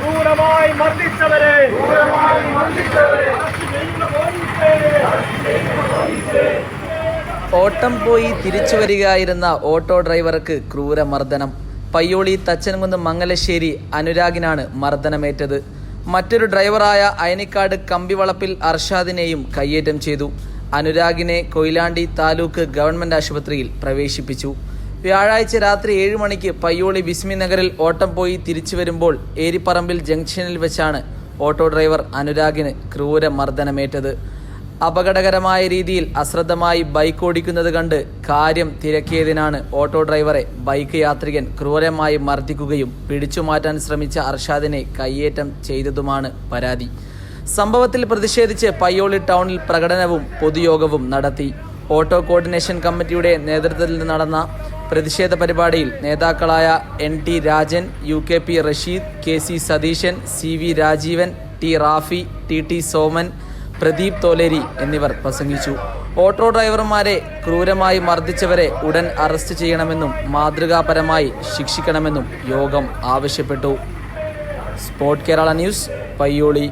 ക്രൂരമായി മർദ്ദിച്ചവരെ. ഓട്ടം പോയി തിരിച്ചു വരികയായിരുന്ന ഓട്ടോ ഡ്രൈവർക്ക് ക്രൂരമർദ്ദനം. പയ്യോളി തച്ചൻകുന്ന് മംഗലശ്ശേരി അനുരാഗിനാണ് മർദ്ദനമേറ്റത്. മറ്റൊരു ഡ്രൈവറായ അയനിക്കാട് കമ്പിവളപ്പിൽ അർഷാദിനെയും കയ്യേറ്റം ചെയ്തു. അനുരാഗിനെ കൊയിലാണ്ടി താലൂക്ക് ഗവൺമെന്റ് ആശുപത്രിയിൽ പ്രവേശിപ്പിച്ചു. വ്യാഴാഴ്ച രാത്രി ഏഴ് മണിക്ക് പയ്യോളി ബിസ്മി നഗറിൽ ഓട്ടം പോയി തിരിച്ചു വരുമ്പോൾ ഏരിപ്പറമ്പിൽ ജംഗ്ഷനിൽ വെച്ചാണ് ഓട്ടോ ഡ്രൈവർ അനുരാഗിന് ക്രൂര മർദ്ദനമേറ്റത് അപകടകരമായ രീതിയിൽ അശ്രദ്ധമായി ബൈക്ക് ഓടിക്കുന്നത് കണ്ട് കാര്യം തിരക്കിയതിനാണ് ഓട്ടോ ഡ്രൈവറെ ബൈക്ക് യാത്രികൻ ക്രൂരമായി മർദ്ദിക്കുകയും പിടിച്ചുമാറ്റാൻ ശ്രമിച്ച അർഷാദിനെ കയ്യേറ്റം ചെയ്തതുമാണ് പരാതി. സംഭവത്തിൽ പ്രതിഷേധിച്ച് പയ്യോളി ടൗണിൽ പ്രകടനവും പൊതുയോഗവും നടത്തി. ഓട്ടോ കോർഡിനേഷൻ കമ്മിറ്റിയുടെ നേതൃത്വത്തിൽ നടന്ന പ്രതിഷേധ പരിപാടിയിൽ നേതാക്കളായ N T Rajan U K P Rasheed K C Satheesan C V Rajeevan T Rafi T T Soman Pradeep Tholeri എന്നിവർ പ്രസംഗിച്ചു. ഓട്ടോ ഡ്രൈവർമാരെ ക്രൂരമായി മർദ്ദിച്ചവരെ ഉടൻ അറസ്റ്റ് ചെയ്യണമെന്നും മാതൃകാപരമായി ശിക്ഷിക്കണമെന്നും യോഗം ആവശ്യപ്പെട്ടു. Sport Kerala news Payyoli.